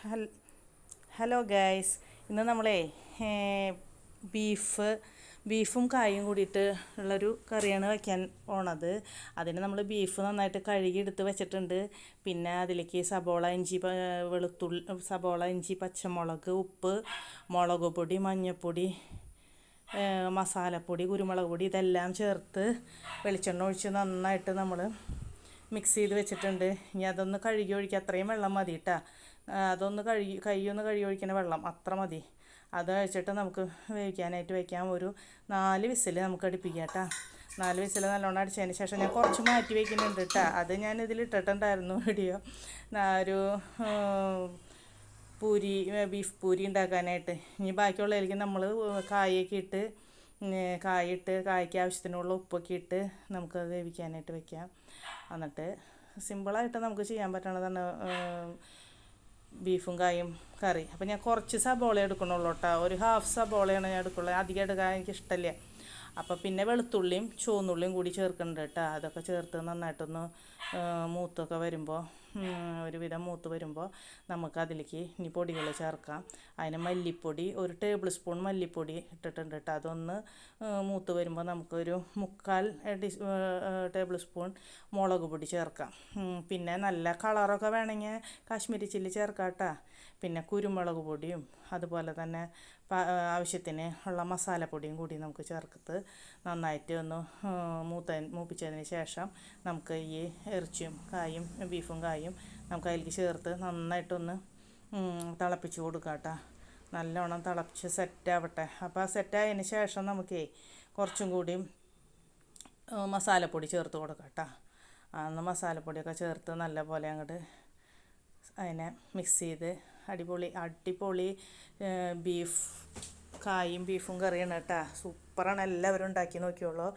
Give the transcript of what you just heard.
Hello guys ഇന്ന് നമ്മളേ beef ബീഫും കായും കൂടിയിട്ട് ഉള്ളൊരു കറിയാണ് വയ്ക്കാൻ പോണത്. അതിന് നമ്മൾ ബീഫ് നന്നായിട്ട് കഴുകി എടുത്ത് വെച്ചിട്ടുണ്ട്. പിന്നെ അതിലേക്ക് സബോള ഇഞ്ചി വെളുത്തുള്ളി സബോള ഇഞ്ചി പച്ചമുളക് ഉപ്പ് മുളക് പൊടി മഞ്ഞൾപ്പൊടി മസാലപ്പൊടി കുരുമുളക് പൊടി ഇതെല്ലാം ചേർത്ത് വെളിച്ചെണ്ണ ഒഴിച്ച് നന്നായിട്ട് നമ്മൾ മിക്സ് ചെയ്ത് വെച്ചിട്ടുണ്ട്. ഇനി അതൊന്ന് കഴുകി ഒഴിക്കുക അത്രയും വെള്ളം മതി കേട്ടോ അതൊന്ന് കഴുകി കൈയൊന്ന് കഴുകി ഒഴിക്കുന്ന വെള്ളം അത്ര മതി. അത് കഴിച്ചിട്ട് നമുക്ക് വേവിക്കാനായിട്ട് വയ്ക്കാം ഒരു നാല് വിസിൽ നമുക്ക് അടുപ്പിക്കാം കേട്ടോ. നാല് വിസിൽ നല്ലോണം അടിച്ചതിന് ശേഷം ഞാൻ കുറച്ച് മാറ്റി വയ്ക്കുന്നുണ്ട് കേട്ടോ. അത് ഞാൻ ഇതിൽ ഇട്ടിട്ടുണ്ടായിരുന്നു വീഡിയോ. ഒരു പൂരി ബീഫ് പൂരി ഉണ്ടാക്കാനായിട്ട്. ഇനി ബാക്കിയുള്ളതിലേക്ക് നമ്മൾ കായൊക്കെ ഇട്ട് കായിട്ട് കായ്ക്ക് ആവശ്യത്തിനുള്ള ഉപ്പൊക്കെ ഇട്ട് നമുക്കത് വേവിക്കാനായിട്ട് വെക്കാം. എന്നിട്ട് സിമ്പിളായിട്ട് നമുക്ക് ചെയ്യാൻ പറ്റണതാണ് ബീഫും കായും കറി. അപ്പം ഞാൻ കുറച്ച് സബോള എടുക്കണുള്ളൂ കേട്ടോ ഒരു ഹാഫ് സബോളയാണ് ഞാൻ എടുക്കുള്ളൂ. അധികം എടുക്കാൻ എനിക്ക് ഇഷ്ടമല്ല അപ്പോൾ പിന്നെ വെളുത്തുള്ളിയും ചുവന്നുള്ളിയും കൂടി ചേർക്കുന്നുണ്ട് കേട്ടോ അതൊക്കെ ചേർത്ത് നന്നായിട്ടൊന്ന് മൂത്തൊക്കെ വരുമ്പോൾ ഒരുവിധം മൂത്ത് വരുമ്പോൾ നമുക്ക് അതിലേക്ക് ഇനി പൊടികൾ ചേർക്കാം. അതിന് മല്ലിപ്പൊടി ഒരു ടേബിൾ സ്പൂൺ മല്ലിപ്പൊടി ഇട്ടിട്ടുണ്ട് കേട്ടോ അതൊന്ന് മൂത്ത് വരുമ്പോൾ നമുക്കൊരു മുക്കാൽ ഡി ടേബിൾ സ്പൂൺ മുളക് പൊടി ചേർക്കാം. പിന്നെ നല്ല കളറൊക്കെ വേണമെങ്കിൽ കാശ്മീരി ചില്ലി ചേർക്കാം കേട്ടോ പിന്നെ കുരുമുളക് പൊടിയും അതുപോലെ തന്നെ ആവശ്യത്തിന് ഉള്ള മസാലപ്പൊടിയും കൂടി നമുക്ക് ചേർത്ത് നന്നായിട്ട് ഒന്ന് മൂത്ത മൂപ്പിച്ചതിന് ശേഷം നമുക്ക് ഈ ഇറച്ചിയും കായും ബീഫും കായും നമുക്ക് അതിലേക്ക് ചേർത്ത് നന്നായിട്ടൊന്ന് തിളപ്പിച്ച് കൊടുക്കാം കേട്ടോ. നല്ലോണം തിളപ്പിച്ച് സെറ്റാവട്ടെ അപ്പോൾ സെറ്റായതിന് ശേഷം നമുക്ക് കുറച്ചും കൂടിയും മസാലപ്പൊടി ചേർത്ത് കൊടുക്കാം കേട്ടോ. അന്ന് മസാലപ്പൊടിയൊക്കെ ചേർത്ത് നല്ലപോലെ അങ്ങോട്ട് അതിനെ മിക്സ് ചെയ്ത് അടിപൊളി അടിപൊളി ബീഫ് കായും ബീഫും കറിയാണ് കേട്ടോ. സൂപ്പറാണ് എല്ലാവരും ഉണ്ടാക്കി നോക്കിയോളൂ.